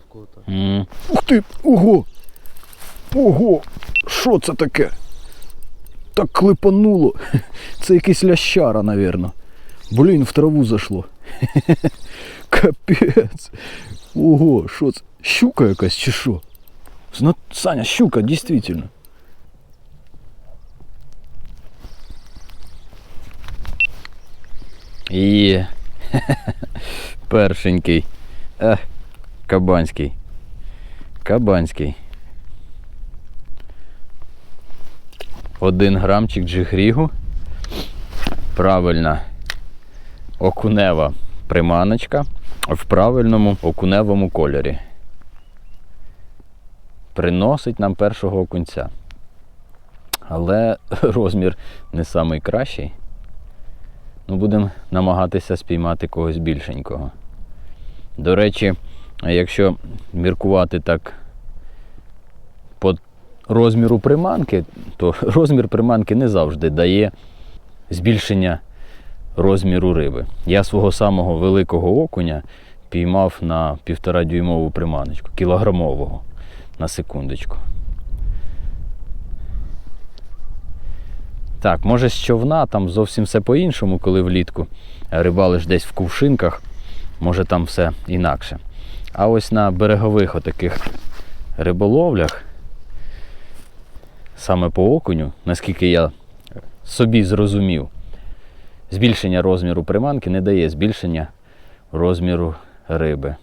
ставку-то. М. Ух ти! Ого! Ого! Що це таке? Так клепануло. Це якийсь лящара, навірно. Блін, в траву зашло. Капець. Ого, що це? Щука якась чи що? Зна- Саня, щука, дійсно. Є. Першенький. Ех, кабанський. Кабанський. Один грамчик джигрігу. Правильна окунева приманочка в правильному окуневому кольорі. Приносить нам першого окунця. Але розмір не самий кращий. Ну, будемо намагатися спіймати когось більшенького. До речі, якщо міркувати так по розміру приманки, то розмір приманки не завжди дає збільшення розміру риби. Я свого самого великого окуня піймав на півтора дюймову приманочку, кілограмового на секундочку. Так, може з човна там зовсім все по-іншому, коли влітку рибалиш десь в кувшинках, може там все інакше. А ось на берегових отаких риболовлях, саме по окуню, наскільки я собі зрозумів, збільшення розміру приманки не дає збільшення розміру риби.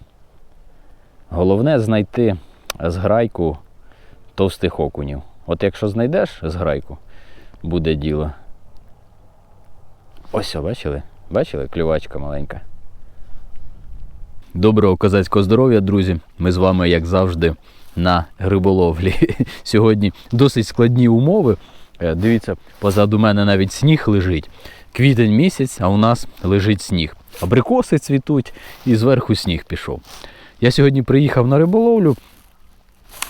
Головне знайти зграйку товстих окунів. От якщо знайдеш зграйку, буде діло. Ось, бачили? Бачили? Клювачка маленька. Доброго козацького здоров'я, друзі. Ми з вами, як завжди, на риболовлі. Сьогодні досить складні умови. Е, Дивіться, позаду мене навіть сніг лежить. Квітень місяць, а у нас лежить сніг. Абрикоси цвітуть і зверху сніг пішов. Я сьогодні приїхав на риболовлю.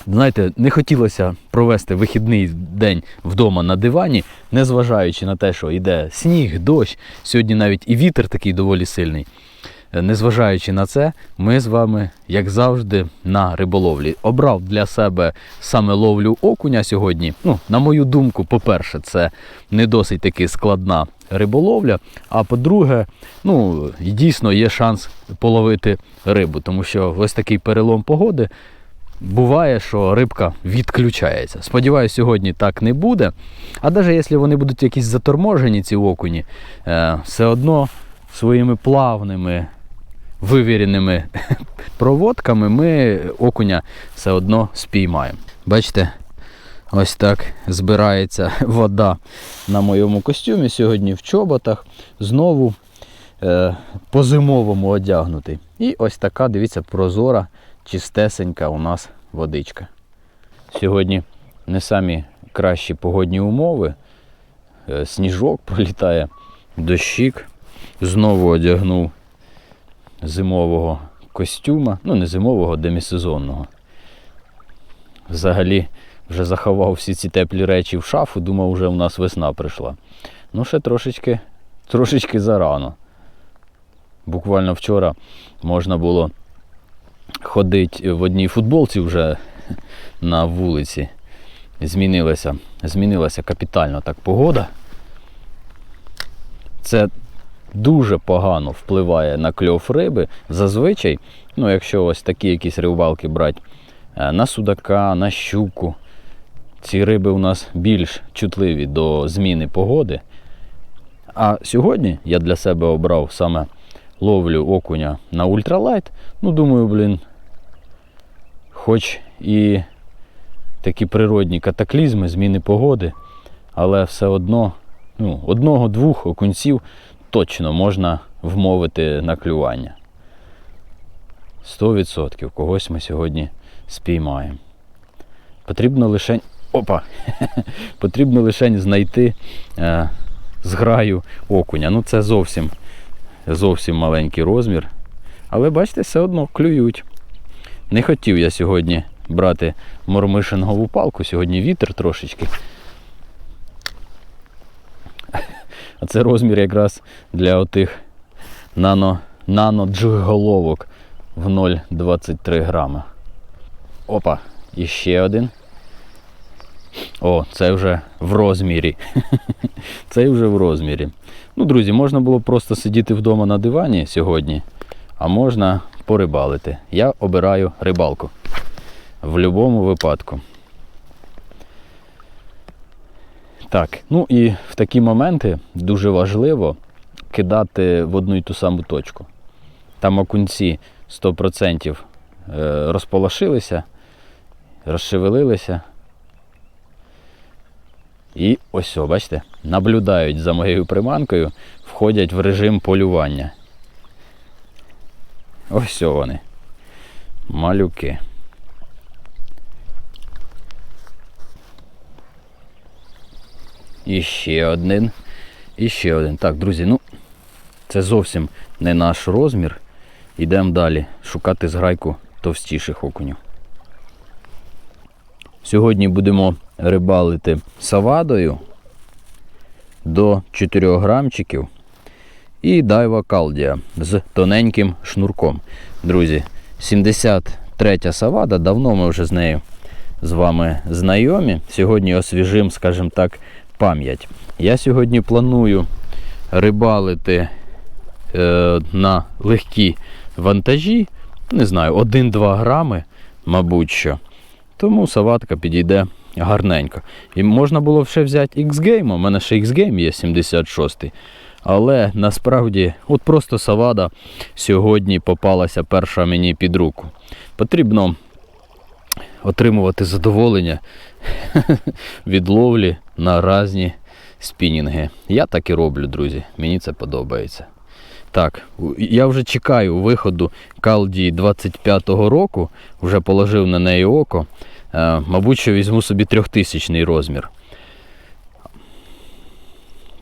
Знаєте, не хотілося провести вихідний день вдома на дивані, незважаючи на те, що йде сніг, дощ. Сьогодні навіть і вітер такий доволі сильний. Незважаючи на це, ми з вами, як завжди, на риболовлі. Обрав для себе саме ловлю окуня сьогодні. Ну, на мою думку, по-перше, це не досить таки складна риболовля. А по-друге, ну, дійсно є шанс половити рибу, тому що ось такий перелом погоди. Буває, що рибка відключається. Сподіваюся, сьогодні так не буде. А навіть якщо вони будуть якісь заторможені, ці окуні, е, все одно своїми плавними, вивіреними проводками ми окуня все одно спіймаємо. Бачите, ось так збирається вода на моєму костюмі сьогодні в чоботах. Знову е, по-зимовому одягнутий. І ось така, дивіться, прозора, чистесенька у нас водичка. Сьогодні не самі кращі погодні умови. Е, Сніжок пролітає, дощик. Знову одягнув зимового костюма. Ну, не зимового, демісезонного. Взагалі вже заховав всі ці теплі речі в шафу, думав, вже у нас весна прийшла. Ну, ще трошечки, трошечки зарано. Буквально вчора можна було ходити в одній футболці вже на вулиці. Змінилася, змінилася капітально так погода. Це дуже погано впливає на кльов риби. Зазвичай, ну якщо ось такі якісь рибалки брати е, на судака, на щуку, ці риби у нас більш чутливі до зміни погоди. А сьогодні я для себе обрав саме ловлю окуня на ультралайт. Ну, думаю, блін, хоч і такі природні катаклізми, зміни погоди, але все одно ну, одного-двох окунців точно можна вмовити на клювання. 100% когось ми сьогодні спіймаємо. Потрібно лише. Опа! Потрібно лише знайти е, зграю окуня. Ну це зовсім, зовсім маленький розмір. Але бачите, все одно клюють. Не хотів я сьогодні брати мормишингову палку, сьогодні вітер трошечки. А це розмір якраз для отих нано, нано джиголовок в 0,23 грама. Опа, і ще один. О, це вже в розмірі. Це вже в розмірі. Ну, друзі, можна було просто сидіти вдома на дивані сьогодні, а можна порибалити. Я обираю рибалку. В будь-якому випадку. Так, ну і в такі моменти дуже важливо кидати в одну і ту саму точку. Там окунці 100% е, розполошилися, розшевелилися. І ось, бачите, наблюдають за моєю приманкою, входять в режим полювання. Ось вони. Малюки. І ще один. І ще один. Так, друзі, ну це зовсім не наш розмір. Йдемо далі шукати зграйку товстіших окунів. Сьогодні будемо рибалити савадою до 4 грамчиків і дайва калдія з тоненьким шнурком. Друзі, 73 савада, давно ми вже з нею з вами знайомі. Сьогодні освіжим, скажімо так, пам'ять. Я сьогодні планую рибалити е, на легкі вантажі, не знаю, 1-2 грами, мабуть що. Тому саватка підійде гарненько. І можна було ще взяти X-Game, у мене ще X-Game є 76 Але насправді, от просто савада сьогодні попалася перша мені під руку. Потрібно отримувати задоволення від ловлі на різні спінінги. Я так і роблю, друзі. Мені це подобається. Так, я вже чекаю виходу Калді 25-го року, вже положив на неї око. Е, мабуть, що візьму собі трьохтисячний розмір.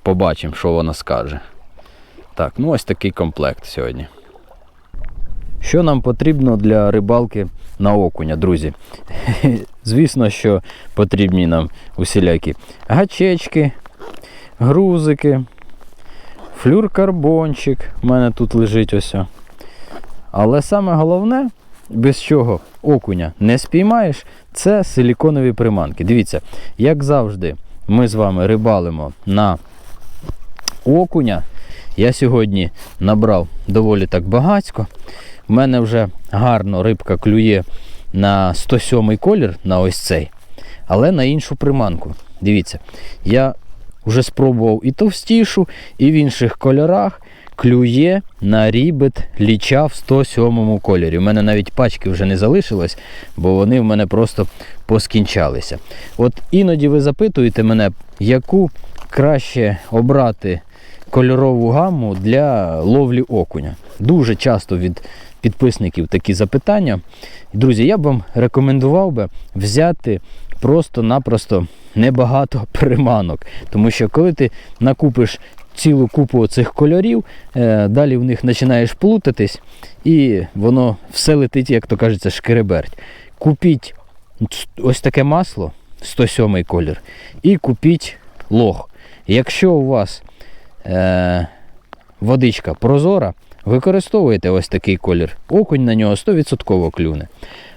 Побачимо, що вона скаже. Так, ну ось такий комплект сьогодні. Що нам потрібно для рибалки на окуня, друзі? Звісно, що потрібні нам усілякі гачечки, грузики, флюр-карбончик. У мене тут лежить ось. Але саме головне, без чого окуня не спіймаєш, це силіконові приманки. Дивіться, як завжди, ми з вами рибалимо на окуня. Я сьогодні набрав доволі так багацько. У мене вже гарно рибка клює на 107 колір, на ось цей, але на іншу приманку. Дивіться, я вже спробував і товстішу, і в інших кольорах клює на рібет ліча в 107 кольорі. У мене навіть пачки вже не залишилось, бо вони в мене просто поскінчалися. От іноді ви запитуєте мене, яку краще обрати кольорову гамму для ловлі окуня. Дуже часто від підписників такі запитання. Друзі, я б вам рекомендував би взяти просто-напросто небагато приманок. Тому що коли ти накупиш цілу купу цих кольорів, е, далі в них починаєш плутатись, і воно все летить, як то кажеться, шкереберть. Купіть ось таке масло, 107 колір, і купіть лог. Якщо у вас е, водичка прозора, використовуєте ось такий колір, окунь на нього 100% клюне.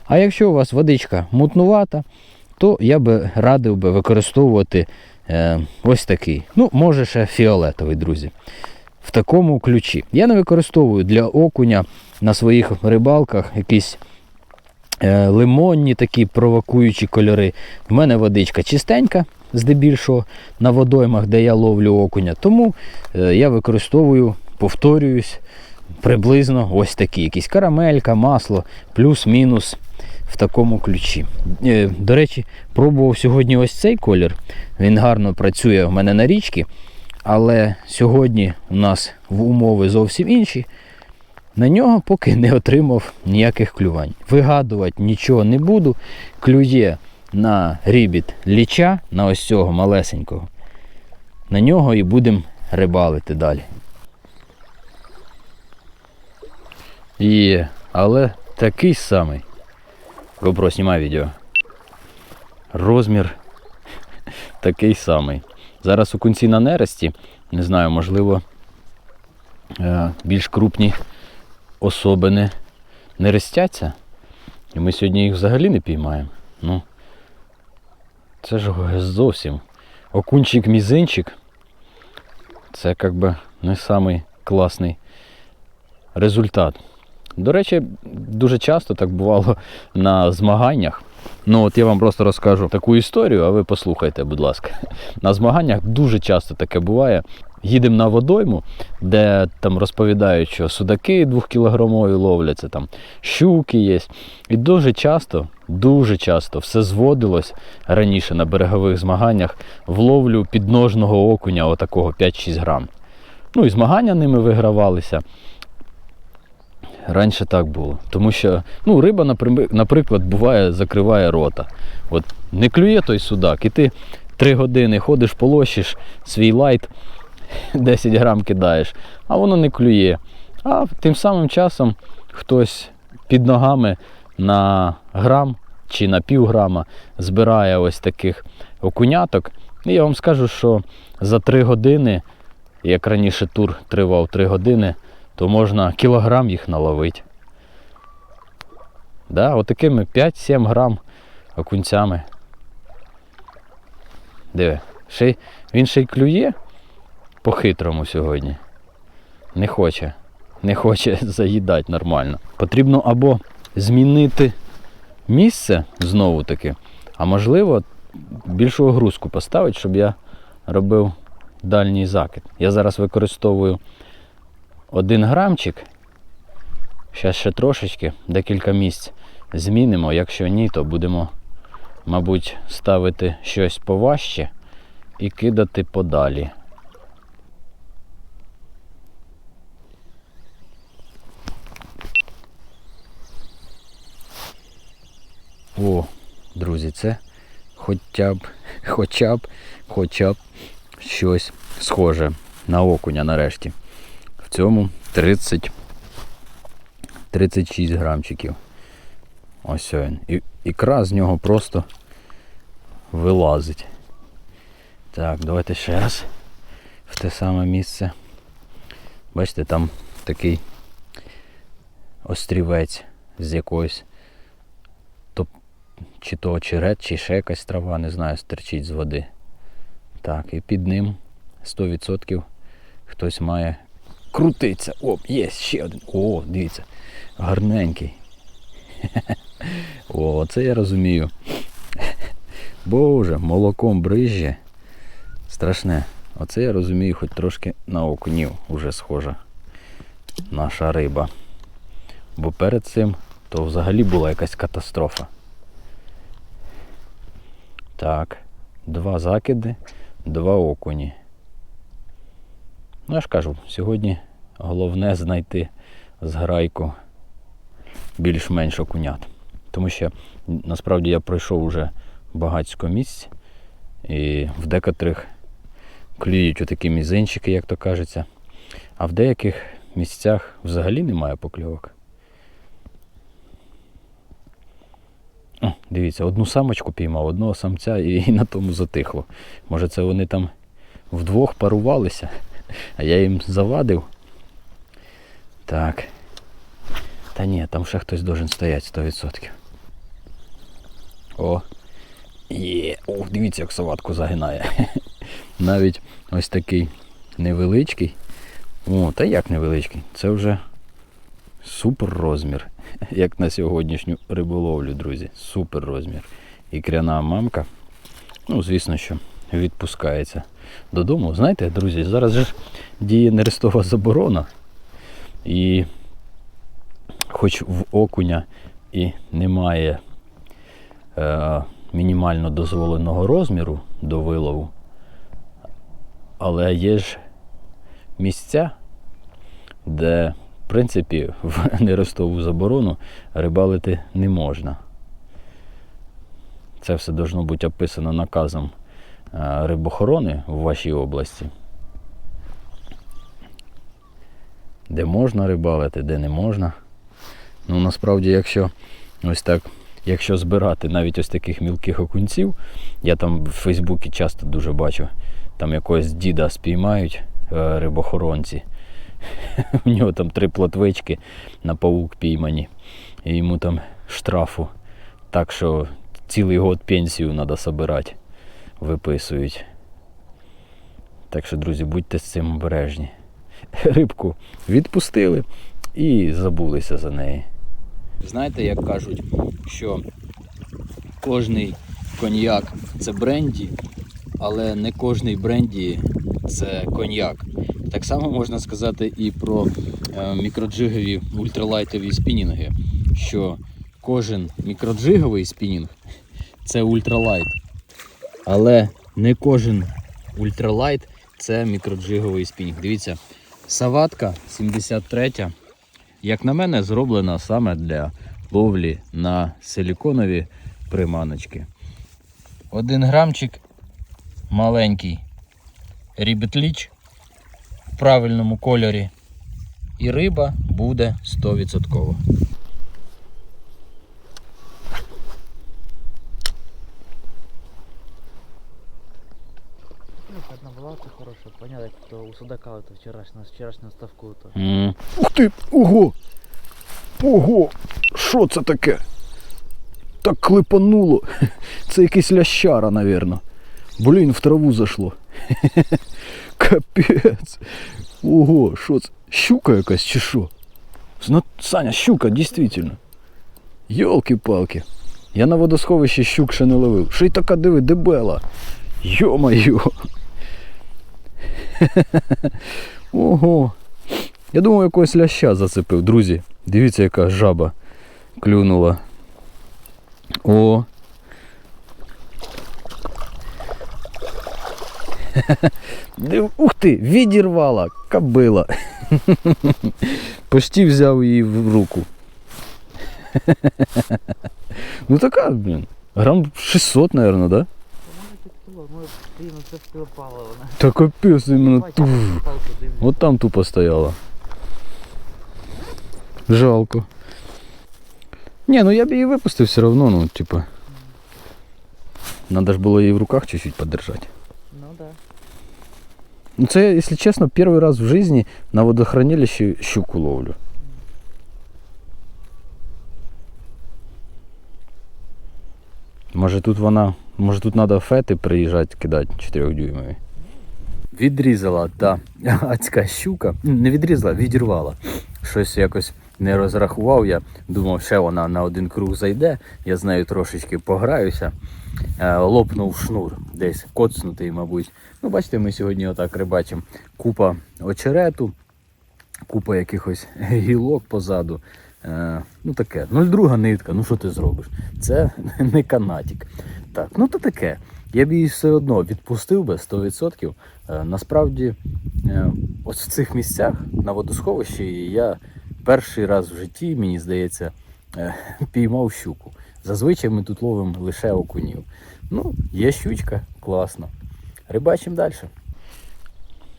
А якщо у вас водичка мутнувата, то я би радив би використовувати е, ось такий. Ну, може ще фіолетовий, друзі. В такому ключі. Я не використовую для окуня на своїх рибалках якісь е, лимонні такі провокуючі кольори. В мене водичка чистенька, здебільшого на водоймах, де я ловлю окуня. Тому е, я використовую, повторююсь, приблизно ось такі. Якісь карамелька, масло, плюс-мінус в такому ключі. Е, До речі, пробував сьогодні ось цей колір. Він гарно працює в мене на річці, але сьогодні у нас в умови зовсім інші. На нього поки не отримав ніяких клювань. Вигадувати нічого не буду. Клює на рібіт ліча, на ось цього малесенького. На нього і будемо рибалити далі. Є, але такий самий. GoPro, знімай відео. Розмір такий самий. Зараз у кінці на нересті, не знаю, можливо, е, більш крупні особини не рестяться. І ми сьогодні їх взагалі не піймаємо. Ну, це ж зовсім. Окунчик мізинчик. Це як би не самий класний результат. До речі, дуже часто так бувало на змаганнях. Ну от я вам просто розкажу таку історію, а ви послухайте, будь ласка. На змаганнях дуже часто таке буває. Їдемо на водойму, де там розповідають, що судаки двохкілограмові ловляться, там щуки є. І дуже часто, дуже часто все зводилось раніше на берегових змаганнях в ловлю підножного окуня, отакого 5-6 грам. Ну і змагання ними вигравалися. Раніше так було. Тому що ну, риба, наприклад, буває, закриває рота. От не клює той судак, і ти 3 години ходиш, полощиш свій лайт, 10 грам кидаєш, а воно не клює. А тим самим часом хтось під ногами на грам чи на пів грама збирає ось таких окуняток. І я вам скажу, що за 3 години, як раніше тур тривав 3 години, то можна кілограм їх наловити. Да, отакими 5-7 грам окунцями. Диви, ще, він ще й клює по-хитрому сьогодні. Не хоче. Не хоче заїдати нормально. Потрібно або змінити місце знову таки, а можливо більшу огрузку поставити, щоб я робив дальній закид. Я зараз використовую один грамчик. Зараз ще трошечки, декілька місць змінимо. Якщо ні, то будемо, мабуть, ставити щось поважче і кидати подалі. О, друзі, це хоча б, хоча б, хоча б щось схоже на окуня нарешті. Цьому 30 36 грамчиків. Ось він. І ікра з нього просто вилазить. Так, давайте ще раз в те саме місце. Бачите, там такий острівець з якоїсь то, чи то очерет, чи ще якась трава, не знаю, стерчить з води. Так, і під ним 100% хтось має крутиться. О, є ще один. О, дивіться, гарненький. О, це я розумію. Боже, молоком брижжя. Страшне. Оце я розумію, хоч трошки на окунів уже схожа наша риба. Бо перед цим то взагалі була якась катастрофа. Так, два закиди, два окуні. Ну я ж кажу, сьогодні головне знайти зграйку більш-менш окунят. Тому що насправді я пройшов уже багатько місць і в декотрих клюють отакі мізинчики, як то кажеться. А в деяких місцях взагалі немає покльовок. О, дивіться, одну самочку піймав, одного самця і, на тому затихло. Може це вони там вдвох парувалися, а я їм завадив. Так. Та ні, там ще хтось должен стояти 100%. О. Є. Ох, дивіться, як салатку загинає. Навіть ось такий невеличкий. О, та як невеличкий? Це вже супер розмір. Як на сьогоднішню риболовлю, друзі. Супер розмір. Ікряна мамка. Ну, звісно, що відпускається додому. Знаєте, друзі, зараз же діє нерестова заборона. І хоч в окуня і немає е, мінімально дозволеного розміру до вилову, але є ж місця, де, в принципі, в нерестову заборону рибалити не можна. Це все должно бути описано наказом рибохорони в вашій області. Де можна рибалити, де не можна. Ну насправді, якщо ось так, якщо збирати навіть ось таких мілких окунців, я там в Фейсбуці часто дуже бачу, там якогось діда спіймають е, рибохоронці. У нього там три плотвички на павук піймані. І йому там штрафу. Так що цілий год пенсію треба збирати, виписують. Так що, друзі, будьте з цим обережні. Рибку відпустили і забулися за неї. Знаєте, як кажуть, що кожний коньяк це бренді, але не кожний бренді це коньяк. Так само можна сказати і про е, мікроджигові ультралайтові спінінги, що кожен мікроджиговий спінінг це ультралайт. Але не кожен ультралайт це мікроджиговий спінінг. Дивіться, саватка 73, як на мене, зроблена саме для ловлі на силіконові приманочки. Один грамчик маленький рібетліч в правильному кольорі. І риба буде 100%. Ну, одна була понятно, то у судака от вчорашнього, з вчорашнього ставку то. М, Ух ти! Ого! Ого! Що це таке? Так клепануло. Це якийсь лящара, навірно. Блін, в траву зашло. Капець. Ого, що це? Щука якась чи що? Зна- Саня, щука, дійсно. Йолки-палки. Я на водосховищі щук ще не ловив. Ще й така диви, дебела. Йо-моє. Ого. Я думав, якогось ляща зацепив. Друзі, дивіться, яка жаба клюнула. О. Ух ти, відірвала, кабила. Почти взяв її в руку. Ну така, блін. Грам 600, мабуть, да? Блін, це впила вона. Та капець, іменно палку. От там тупо стояла. Жалко. Ні, ну я б її випустив все одно, ну, типа. Надо ж було її в руках чуть-чуть подержати. Ну да. Ну це, якщо чесно, перший раз в житті на водохранилищі щуку ловлю. Може тут вона. Може тут треба фети приїжджати кидати 4 дюймові. Відрізала та адська щука. Не відрізала, відірвала. Щось якось не розрахував. Я думав, ще вона на один круг зайде. Я з нею трошечки пограюся. Е, Лопнув шнур, десь коцнутий, мабуть. Ну, бачите, ми сьогодні отак рибачимо. Купа очерету, купа якихось гілок позаду. Е, ну таке, 0,2 нитка, ну що ти зробиш? Це не канатік. Так, ну то таке. Я б її все одно відпустив би 100%. Е, насправді, е, ось в цих місцях на водосховищі я перший раз в житті, мені здається, е, піймав щуку. Зазвичай ми тут ловимо лише окунів. Ну, є щучка, класно. Рибачимо далі.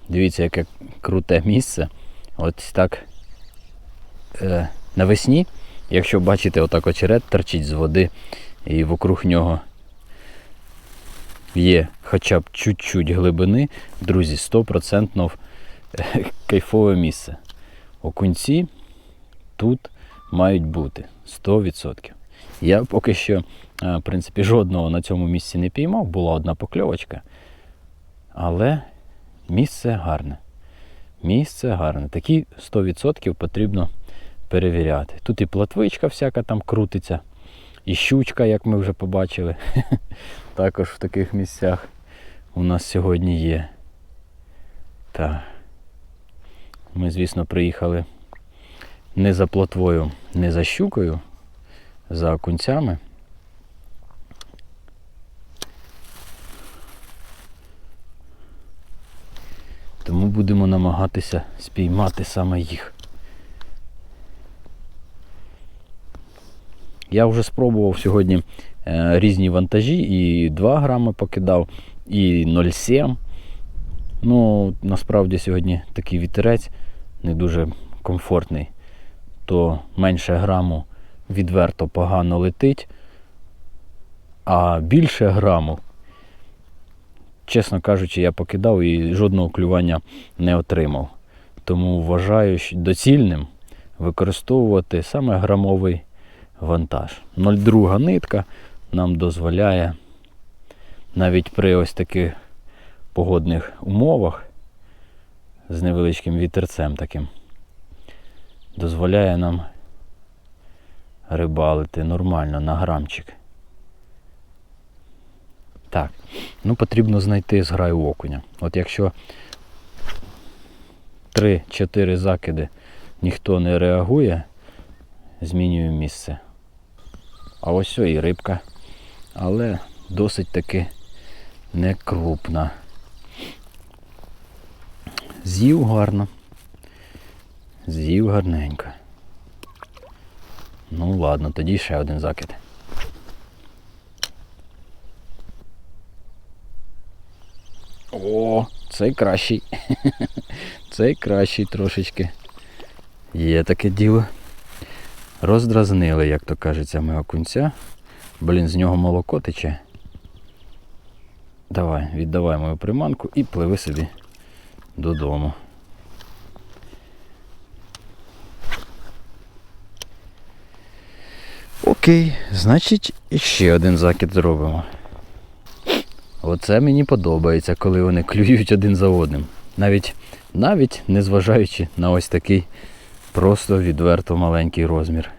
Дивіться, яке круте місце. Ось так навесні, якщо бачите, отак очерет торчить з води і вокруг нього є хоча б чуть-чуть глибини, друзі, 100% е, кайфове місце. Окунці тут мають бути 100%. Я поки що, е, в принципі, жодного на цьому місці не піймав, була одна покльовочка. Але місце гарне. Місце гарне. Такі 100% потрібно перевіряти. Тут і платвичка всяка там крутиться, і щучка, як ми вже побачили. Також в таких місцях у нас сьогодні є. Так. Ми, звісно, приїхали не за плотвою, не за щукою, за окунцями. Тому будемо намагатися спіймати саме їх. Я вже спробував сьогодні різні вантажі, і 2 грами покидав, і 0,7. Ну, насправді сьогодні такий вітерець не дуже комфортний, то менше граму відверто погано летить, а більше граму, чесно кажучи, я покидав і жодного клювання не отримав. Тому вважаю що доцільним використовувати саме грамовий вантаж. 0,2 нитка нам дозволяє навіть при ось таких погодних умовах з невеличким вітерцем таким дозволяє нам рибалити нормально на грамчик. Так, ну потрібно знайти зграю окуня. От якщо 3-4 закиди ніхто не реагує, змінюємо місце. А ось і рибка. Але досить таки не крупна. З'їв гарно. З'їв гарненько. Ну ладно, тоді ще один закид. О, цей кращий. Цей кращий трошечки. Є таке діло. Роздразнили, як то кажеться, ми окунця. Блін, з нього молоко тече. Давай, віддавай мою приманку і пливи собі додому. Окей, значить, іще один закид зробимо. Оце мені подобається, коли вони клюють один за одним. Навіть, навіть незважаючи на ось такий просто відверто маленький розмір.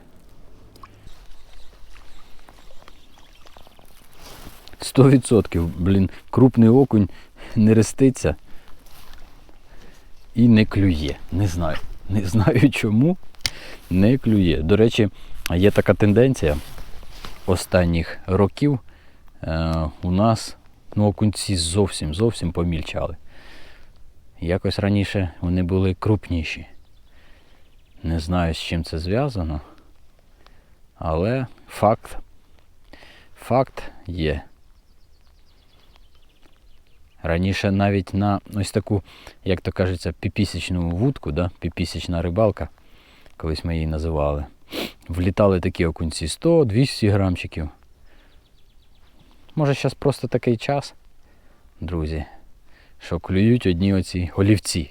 Сто відсотків, блін, крупний окунь не реститься і не клює. Не знаю. Не знаю чому не клює. До речі, є така тенденція останніх років е, у нас ну, окунці зовсім зовсім помільчали. Якось раніше вони були крупніші. Не знаю, з чим це зв'язано, але факт, факт є. Раніше навіть на ось таку, як то кажеться, піпісічну вудку, да? піпісічна рибалка, колись ми її називали. Влітали такі окунці 100-200 грамчиків. Може зараз просто такий час, друзі, що клюють одні оці олівці.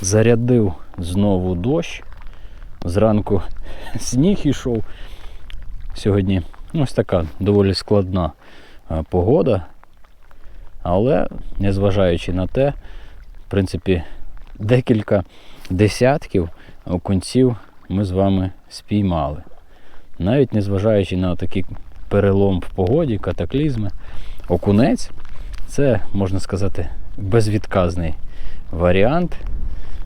Зарядив знову дощ. Зранку сніг ішов. Сьогодні ось така доволі складна погода. Але, незважаючи на те, в принципі, декілька десятків окунців ми з вами спіймали. Навіть незважаючи на такий перелом в погоді, катаклізми, окунець це, можна сказати, безвідказний варіант.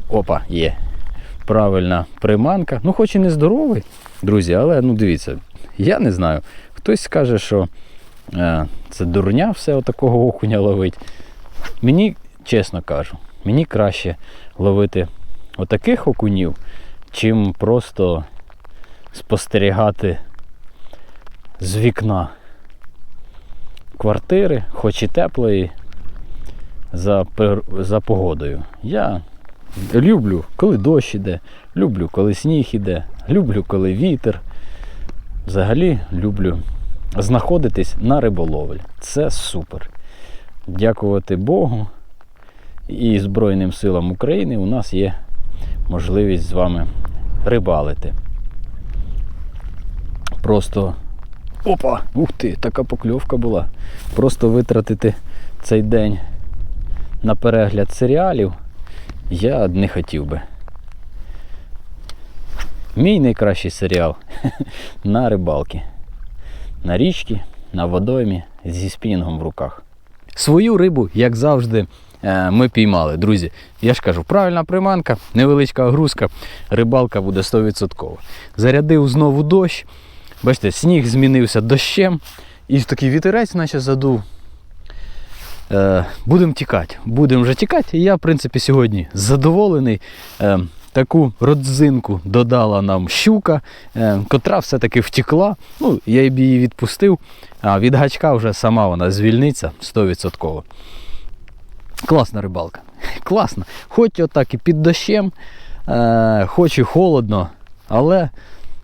Опа, є. Правильна приманка. Ну, хоч і не здоровий, друзі, але ну дивіться, я не знаю. Хтось скаже, що це дурня все отакого окуня ловить. Мені, чесно кажу, мені краще ловити отаких окунів, чим просто спостерігати з вікна квартири, хоч і теплої, за, за погодою. Я люблю, коли дощ іде, люблю, коли сніг іде, люблю, коли вітер. Взагалі люблю знаходитись на риболовлі. Це супер. Дякувати Богу і Збройним силам України у нас є можливість з вами рибалити. Просто опа! Ух ти, така покльовка була. Просто витратити цей день на перегляд серіалів я не хотів би. Мій найкращий серіал на рибалки. На річці, на водоймі зі спінінгом в руках. Свою рибу, як завжди, е, ми піймали. Друзі, я ж кажу, правильна приманка, невеличка огрузка, рибалка буде 100%. Зарядив знову дощ. Бачите, сніг змінився дощем. І такий вітерець наче задув. Е, будемо тікати. Будемо вже тікати. І я, в принципі, сьогодні задоволений. Таку родзинку додала нам щука, е, котра все-таки втекла. Ну, я б її відпустив, а від гачка вже сама вона звільниться 100%. Класна рибалка. Класна. Хоч отак і під дощем, е, хоч і холодно, але.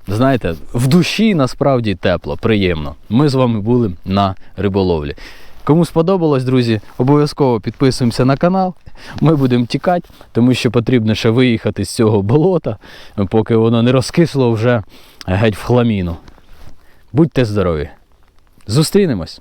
Знаєте, в душі насправді тепло, приємно. Ми з вами були на риболовлі. Кому сподобалось, друзі, обов'язково підписуємося на канал. Ми будемо тікати, тому що потрібно ще виїхати з цього болота, поки воно не розкисло вже геть в хламіну. Будьте здорові! Зустрінемось!